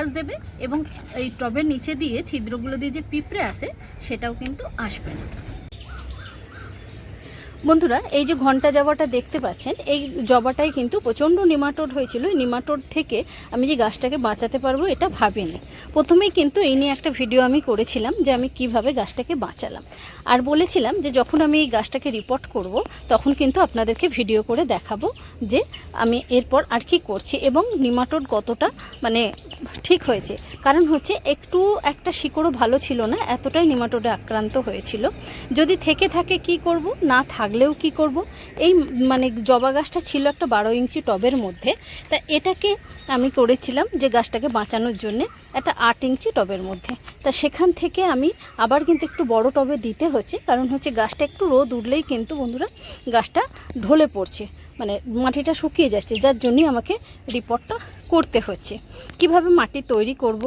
কাজ দেবে এবং এই টবের নিচে দিয়ে ছিদ্রগুলো দিয়ে যে পিঁপড়ে আসে সেটাও কিন্তু আসবে না। বন্ধুরা, এই যে ঘণ্টা জবাটা দেখতে পাচ্ছেন, এই জবাটাই কিন্তু প্রচণ্ড নিমাটোড হয়েছিল। এই নিমাটোড থেকে আমি যে গাছটাকে বাঁচাতে পারব এটা ভাবিনি। প্রথমেই কিন্তু এই নিয়ে একটা ভিডিও আমি করেছিলাম যে আমি কীভাবে গাছটাকে বাঁচালাম। আর বলেছিলাম যে যখন আমি এই গাছটাকে রিপোর্ট করব, তখন কিন্তু আপনাদেরকে ভিডিও করে দেখাবো যে আমি এরপর আর কি করছি এবং নিমাটোড কতটা মানে ঠিক হয়েছে। কারণ হচ্ছে একটু একটা শিকড়ও ভালো ছিল না, এতটাই নিমাটোডে আক্রান্ত হয়েছিল। যদি থেকে থাকে কি করব, না থাকলেও কি করব? এই মানে জবা গাছটা ছিল একটা বারো ইঞ্চি টবের মধ্যে। তা এটাকে আমি করেছিলাম যে গাছটাকে বাঁচানোর জন্যে একটা আট ইঞ্চি টবের মধ্যে। তা সেখান থেকে আমি আবার কিন্তু একটু বড় টবে দিতে হচ্ছে, কারণ হচ্ছে গাছটা একটু রোদ উঠলেই কিন্তু বন্ধুরা গাছটা ঢলে পড়ছে। মানে মাটিটা শুকিয়ে যাচ্ছে, যার জন্যই আমাকে রিপোর্টটা করতে হচ্ছে। কীভাবে মাটি তৈরি করব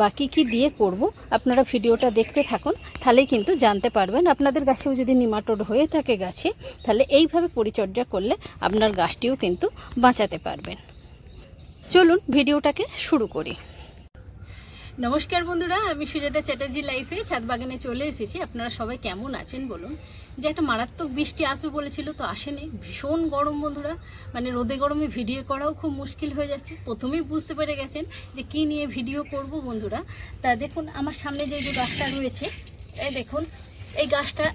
বা কী কী দিয়ে করব, আপনারা ভিডিওটা দেখতে থাকুন, তাহলেই কিন্তু জানতে পারবেন। আপনাদের গাছেও যদি নিমাটোড হয়ে থাকে গাছে, তাহলে এইভাবে পরিচর্যা করলে আপনার গাছটিও কিন্তু বাঁচাতে পারবেন। চলুন ভিডিওটাকে শুরু করি। নমস্কার বন্ধুরা, আমি সুজাতা চ্যাটার্জি লাইফে ছাদ বাগানে চলে এসেছি। আপনারা সবাই কেমন আছেন বলুন? যে একটা মারাত্মক বৃষ্টি আসবে বলেছিল তো আসেনি। ভীষণ গরম বন্ধুরা মানে রোদে গরমে ভিডিও করাও খুব মুশকিল হয়ে যাচ্ছে। প্রথমেই বুঝতে পেরে গেছেন যে কি নিয়ে ভিডিও করব বন্ধুরা। তা দেখুন, আমার সামনে যে যে গাছটা রয়েছে, এই দেখুন, এই গাছটা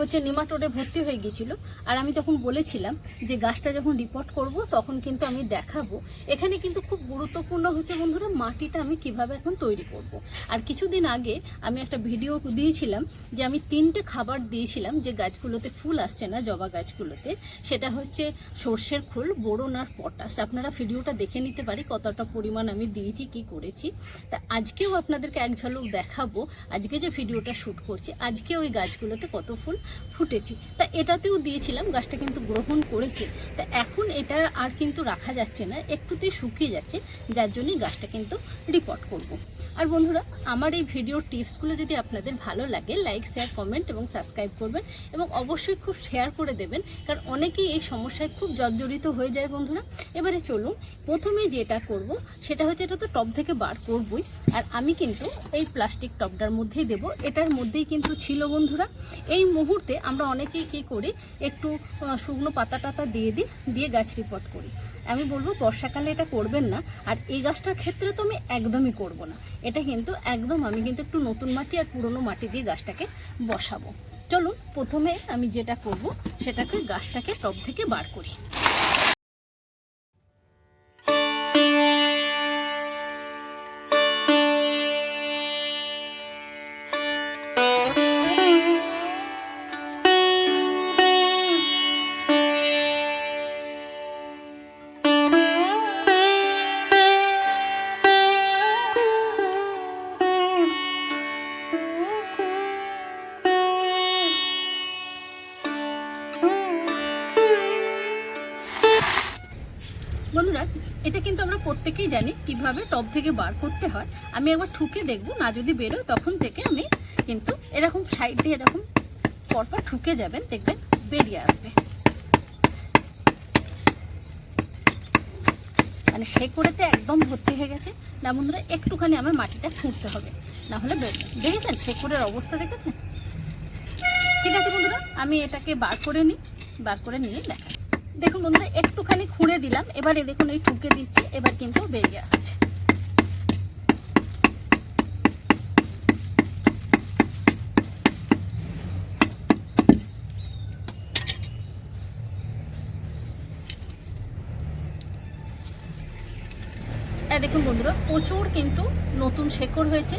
হচ্ছে নিমাটোডে ভর্তি হয়ে গিয়েছিল। আর আমি তখন বলেছিলাম যে গাছটা যখন রিপোর্ট করব, তখন কিন্তু আমি দেখাবো। এখানে কিন্তু খুব গুরুত্বপূর্ণ হচ্ছে বন্ধুরা, মাটিটা আমি কীভাবে এখন তৈরি করব। আর কিছুদিন আগে আমি একটা ভিডিও দিয়েছিলাম যে আমি তিনটে খাবার দিয়েছিলাম যে গাছগুলোতে ফুল আসছে না, জবা গাছগুলোতে। সেটা হচ্ছে সর্ষের খোল, বোরন আর পটাশ। আপনারা ভিডিওটা দেখে নিতে পারি কতটা পরিমাণ আমি দিয়েছি, কি করেছি। তা আজকেও আপনাদেরকে এক ঝলক দেখাবো। আজকে যে ভিডিওটা শ্যুট করছি, আজকে ওই গাছগুলোতে কত ফুল ফুটেছে। তা এটাতেও দিয়েছিলাম, গাছটা কিন্তু গ্রহণ করেছে। তা এখন এটা আর কিন্তু রাখা যাচ্ছে না, একটুতেই শুকিয়ে যাচ্ছে, যার জন্যই গাছটা কিন্তু রিপোর্ট করব। আর বন্ধুরা, আমার এই ভিডিওর টিপসগুলো যদি আপনাদের ভালো লাগে লাইক শেয়ার কমেন্ট এবং সাবস্ক্রাইব করবেন এবং অবশ্যই খুব শেয়ার করে দেবেন, কারণ অনেকেই এই সমস্যায় খুব জর্জরিত হয়ে যায় বন্ধুরা। এবারে চলুন, প্রথমে যেটা করব, সেটা হচ্ছে এটা তো টব থেকে বার করবই, আর আমি কিন্তু এই প্লাস্টিক টবটার মধ্যেই দেব। এটার মধ্যেই কিন্তু ছিল বন্ধুরা, এই মুহূর্তে আমরা অনেকেই কী করি, একটু শুকনো পাতা টাতা দিয়ে দিই, দিয়ে গাছ রিপোর্ট করি। আমি বলব, বর্ষাকালে এটা করবেন না, আর এই গাছটার ক্ষেত্রে তো আমি একদমই করব না। এটা কিন্তু একদম, আমি কিন্তু একটু নতুন মাটি আর পুরনো মাটি দিয়ে গাছটাকে বসাবো। চলুন, প্রথমে আমি যেটা করব, সেটাকে গাছটাকে টব থেকে বার করি। জানি কীভাবে টব থেকে বার করতে হয়। আমি একবার ঠুকে দেখব, না যদি বেরোয় তখন থেকে আমি কিন্তু এরকম সাইড দিয়ে এরকম পরপর ঠুকে যাবেন, দেখবেন বেরিয়ে আসবে। মানে সে করেতে একদম ভর্তি হয়ে গেছে। না বন্ধুরা, একটুখানি আমার মাটিটা খুঁড়তে হবে, না হলে দেখেছেন শেকড়ের অবস্থা দেখেছেন? ঠিক আছে বন্ধুরা, আমি এটাকে বার করে নিই, বার করে নিয়ে দেখাই। দেখুন বন্ধুরা, একটুখানি খুঁড়ে দিলাম। এবারে দেখুন, এই ঠুকে দিচ্ছি, এবার কিন্তু বেরিয়ে আসছে। দেখুন বন্ধুরা, প্রচুর কিন্তু নতুন শেকড় হয়েছে,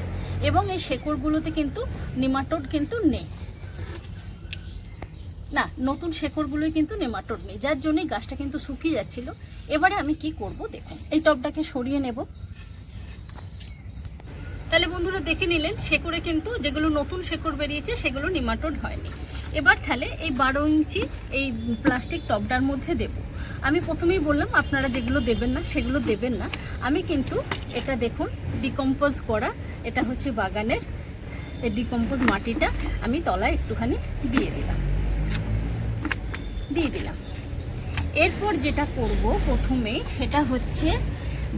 এবং এই শেকড়গুলোতে কিন্তু নিমাটোড কিন্তু নেই। না, নতুন শেকড়গুলোই কিন্তু নেমাটোড নেই। যার জন্যই গাছটা কিন্তু শুকিয়ে যাচ্ছিল। এবারে আমি কি করব দেখুন। এই টবটাকে সরিয়ে নেব। তাহলে বন্ধুরা দেখে নিলেন, শেকড়ে কিন্তু যেগুলো নতুন শেকড় বেরিয়েছে, সেগুলো নিমাটোড হয়নি। এবার তাহলে এই বারো ইঞ্চি এই প্লাস্টিক টবটার মধ্যে দেব। আমি প্রথমেই বললাম, আপনারা যেগুলো দেবেন না, সেগুলো দেবেন না। আমি কিন্তু এটা দেখুন, ডিকম্পোজ করা, এটা হচ্ছে বাগানের, এই ডিকম্পোজ মাটিটা আমি তলায় একটুখানি দিয়ে দিলাম। দিয়ে দিলাম। এরপর যেটা করব প্রথমে সেটা হচ্ছে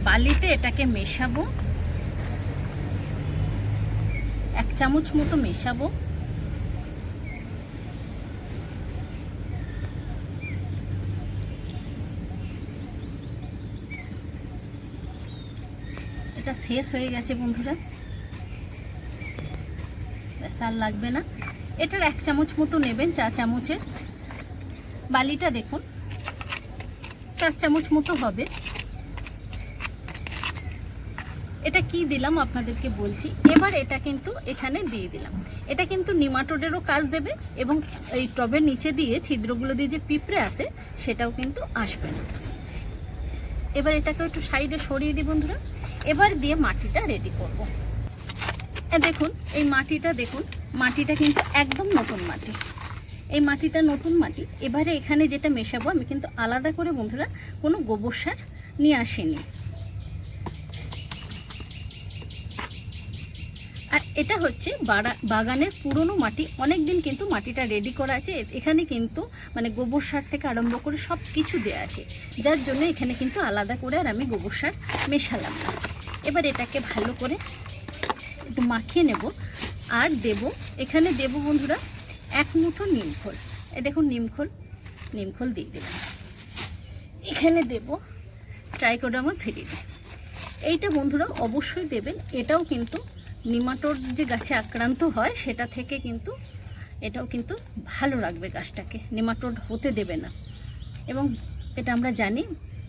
বালিতে এটাকে মেশাবো। এক চামচ মতো মেশাবো। এটা শেষ হয়ে গেছে বন্ধুরা। ব্যাস, আর লাগবে না। এটার এক চামচ মতো নেবেন, চা চামচের। বালিটা দেখুন। চার চামচ মতো হবে। এটা কি দিলাম আপনাদেরকে বলছি। এবার এটা কিন্তু এখানে দিয়ে দিলাম। এটা কিন্তু নিমাটোডেরও কাজ দেবে এবং এই টবের নিচে দিয়ে ছিদ্রগুলো দিয়ে যে পিঁপড়ে আসে সেটাও কিন্তু আসবে না। এবার এটাকে একটু সাইডে সরিয়ে দিই বন্ধুরা। এবার দিয়ে মাটিটা রেডি করব। দেখুন, এই মাটিটা দেখুন। মাটিটা কিন্তু একদম নতুন মাটি। এই মাটিটা নতুন মাটি। এবারে এখানে যেটা মেশাবো, আমি কিন্তু আলাদা করে বন্ধুরা কোনো গোবর সার নিয়ে আসিনি। আর এটা হচ্ছে বাড়া- বাগানের পুরনো মাটি। অনেক দিন কিন্তু মাটিটা রেডি করা আছে। এখানে কিন্তু মানে গোবর সার থেকে আরম্ভ করে সব কিছু দেওয়া আছে। যার জন্য এখানে কিন্তু আলাদা করে আর আমি গোবর সার মেশালাম না। এবার এটাকে ভালো করে একটু মাখিয়ে নেব। আর দেব, এখানে দেব বন্ধুরা এক মুঠো নিমখোল এ দেখুন নিমখোল নিমখোল দিয়ে দিলাম। এখানে দেব ট্রাইকোডামা ভেরিডি এইটা বন্ধুরা অবশ্যই দেবেন। এটাও কিন্তু নিমাটোর যে গাছে আক্রান্ত হয়, সেটা থেকে কিন্তু এটাও কিন্তু ভালো রাখবে গাছটাকে। নিমাটোড হতে দেবে না। এবং এটা আমরা জানি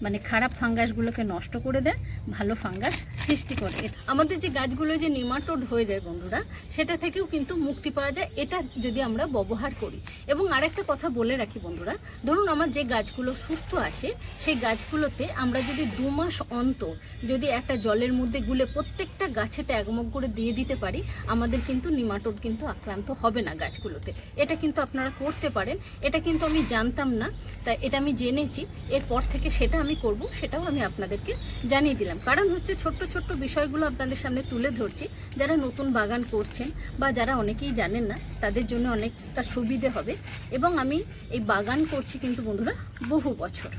মানে খারাপ ফাঙ্গাসগুলোকে নষ্ট করে দেয় ভালো ফাঙ্গাস সৃষ্টি করে। আমাদের যে গাছগুলো যে নিমাটোড হয়ে যায় বন্ধুরা, সেটা থেকেও কিন্তু মুক্তি পাওয়া যায়, এটা যদি আমরা ব্যবহার করি। এবং আরেকটা কথা বলে রাখি বন্ধুরা, ধরুন আমার যে গাছগুলো সুস্থ আছে, সেই গাছগুলোতে আমরা যদি দু মাস অন্তর যদি একটা জলের মধ্যে গুলে প্রত্যেকটা গাছেতে একমগ করে দিয়ে দিতে পারি, আমাদের কিন্তু নিমাটোড কিন্তু আক্রান্ত হবে না গাছগুলোতে। এটা কিন্তু আপনারা করতে পারেন, এটা কিন্তু আমি জানতাম না তাই এটা আমি জেনেছি, এরপর থেকে সেটা আমি করব সেটাও আমি আপনাদেরকে জানিয়ে দিলাম। কারণ হচ্ছে ছোট্ট ছোট্ট বিষয়গুলো আপনাদের সামনে তুলে ধরছি। যারা নতুন বাগান করছেন বা যারা অনেকেই জানেন না, তাদের জন্য অনেকটা সুবিধে হবে। এবং আমি এই বাগান করছি কিন্তু বন্ধুরা বহু বছর।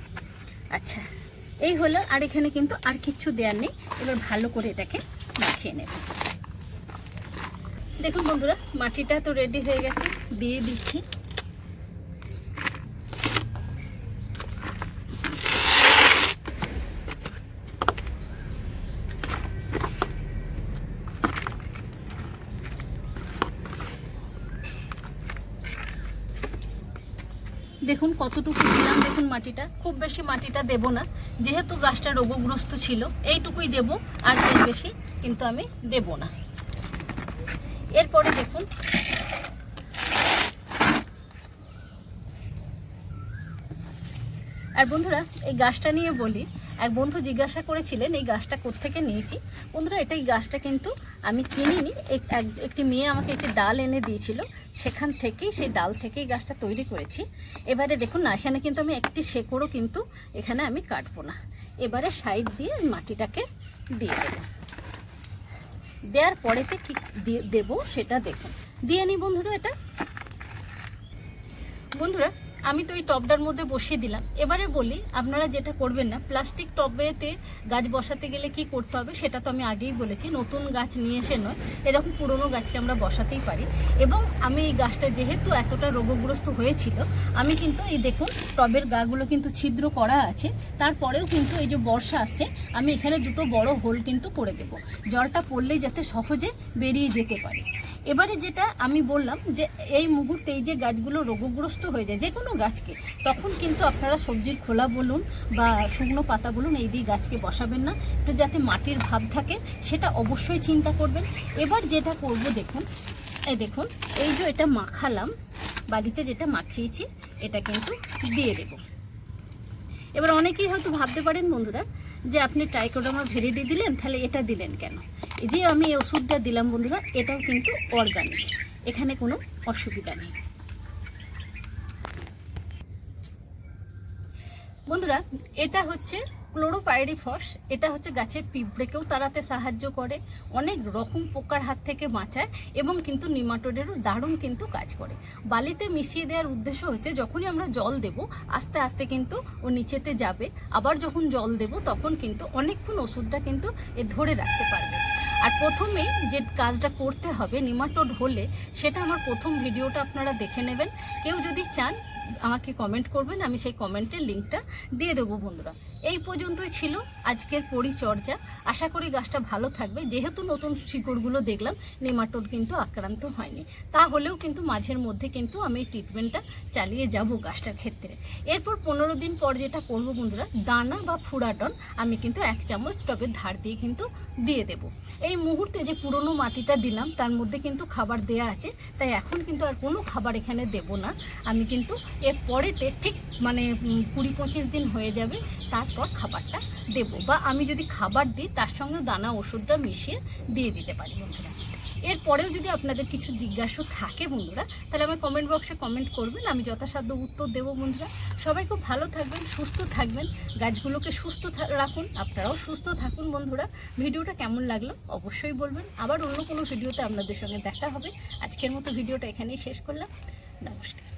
আচ্ছা এই হলো আর এখানে কিন্তু আর কিচ্ছু দেওয়ার নেই। এবার ভালো করে এটাকে মাখিয়ে নেব। দেখুন বন্ধুরা, মাটিটা তো রেডি হয়ে গেছে। দিয়ে দিচ্ছি। দেখুন কতটুকু দিলাম, দেখুন মাটিটা। খুব বেশি মাটিটা দেব না, যেহেতু গাছটা রোগগ্রস্ত ছিল, এইটুকুই দেব, আর এর বেশি কিন্তু আমি দেব না। এরপরে দেখুন, আর বন্ধুরা, এই গাছটা নিয়ে বলি, এক বন্ধু জিজ্ঞাসা করেছিলেন, এই গাছটা কোত্থেকে নিয়েছি? বন্ধুরা, এটা এই গাছটা কিন্তু আমি কিনিনি, এক- এক- একটি মেয়ে আমাকে একটি ডাল এনে দিয়েছিল সেখান থেকেই, সেই ডাল থেকেই গাছটা তৈরি করেছি। এবারে দেখুন না, এখানে কিন্তু আমি একটি শেকড়ও কিন্তু এখানে আমি কাটবো না। এবারে সাইড দিয়ে মাটিটাকে দিয়ে দেব। দেওয়ার পরেতে কি দেবো সেটা দেখুন। দিয়ে নিই বন্ধুরা এটা। বন্ধুরা আমি তো এই টবটার মধ্যে বসিয়ে দিলাম। এবারে বলি, আপনারা যেটা করবেন না, প্লাস্টিক টবেতে গাছ বসাতে গেলে কি করতে হবে সেটা তো আমি আগেই বলেছি, নতুন গাছ নিয়ে এসে নয়, এরকম পুরনো গাছকে আমরা বসাতেই পারি। এবং আমি এই গাছটা যেহেতু এতটা রোগগ্রস্ত হয়েছিল, আমি কিন্তু এই দেখুন, টবের গাগুলো কিন্তু ছিদ্র করা আছে, তারপরেও কিন্তু এই যে বর্ষা আসছে, আমি এখানে দুটো বড় হোল কিন্তু করে দেব। জলটা পড়লেই যাতে সহজে বেরিয়ে যেতে পারে। এবারে যেটা আমি বললাম যে এই মুহূর্তে এই যে গাছগুলো রোগগ্রস্ত হয়ে যায়, যে কোনো গাছকে, তখন কিন্তু আপনারা সবজির খোলা বলুন বা শুকনো পাতা বলুন, এই দিয়ে গাছকে বসাবেন না। একটু যাতে মাটির ভাব থাকে, সেটা অবশ্যই চিন্তা করবেন। এবার যেটা করব দেখুন, এই দেখুন, এই যে এটা মাখালাম, বাড়িতে যেটা মাখিয়েছি, এটা কিন্তু দিয়ে দেব। এবার অনেকেই হয়তো ভাবতে পারেন বন্ধুরা, যে আপনি ট্রাইকোডামা ভেরিডি দিলেন, তাহলে এটা দিলেন কেন? যে আমি এই ওষুধটা দিলাম বন্ধুরা, এটাও কিন্তু অর্গানিক এখানে কোনো অসুবিধা নেই। বন্ধুরা, এটা হচ্ছে ক্লোরোপাইরিফস এটা হচ্ছে গাছের পিঁপড়েকেও তাড়াতে সাহায্য করে, অনেক রকম পোকার হাত থেকে বাঁচায় এবং কিন্তু নিমাটোডেরও দারুণ কিন্তু কাজ করে। বালিতে মিশিয়ে দেওয়ার উদ্দেশ্য হচ্ছে যখনই আমরা জল দেব, আস্তে আস্তে কিন্তু ও নিচেতে যাবে। আবার যখন জল দেব, তখন কিন্তু অনেকক্ষণ ওষুধটা কিন্তু এ ধরে রাখতে পারবে। আর প্রথমে যে কাজটা করতে হবে, নিমাটোড হলে সেটা আমার প্রথম ভিডিওটা আপনারা দেখে নেবেন। কেউ যদি চান, আমাকে কমেন্ট করবেন, আমি সেই কমেন্টের লিঙ্কটা দিয়ে দেবো বন্ধুরা। এই পর্যন্তই ছিল আজকের পরিচর্যা। আশা করি গাছটা ভালো থাকবে। যেহেতু নতুন শিকড়গুলো দেখলাম, নেমাটোড কিন্তু আক্রান্ত হয়নি। তাহলেও কিন্তু মাঝের মধ্যে কিন্তু আমি ট্রিটমেন্টটা চালিয়ে যাব গাছটার ক্ষেত্রে। এরপর পনেরো দিন পর যেটা করব বন্ধুরা, দানা বা ফুরাডন আমি কিন্তু এক চামচ টবের ধার দিয়ে কিন্তু দিয়ে দেব। এই মুহূর্তে যে পুরনো মাটিটা দিলাম, তার মধ্যে কিন্তু খাবার দেয়া আছে, তাই এখন কিন্তু আর কোনো খাবার এখানে দেব না। আমি কিন্তু এর পরেতে ঠিক মানে কুড়ি পঁচিশ দিন হয়ে যাবে তারপর খাবারটা দেব বা আমি যদি খাবার দিই, তার সঙ্গে দানা ওষুধটা মিশিয়ে দিয়ে দিতে পারি বন্ধুরা। এরপরেও যদি আপনাদের কিছু জিজ্ঞাসা থাকে বন্ধুরা, তাহলে আমার কমেন্ট বক্সে কমেন্ট করবেন, আমি যথাসাধ্য উত্তর দেবো বন্ধুরা। সবাই খুব ভালো থাকবেন, সুস্থ থাকবেন, গাছগুলোকে সুস্থ রাখুন, আপনারাও সুস্থ থাকুন বন্ধুরা। ভিডিওটা কেমন লাগল অবশ্যই বলবেন। আবার অন্য কোনো ভিডিওতে আপনাদের সঙ্গে দেখা হবে। আজকের মতো ভিডিওটা এখানেই শেষ করলাম। নমস্কার।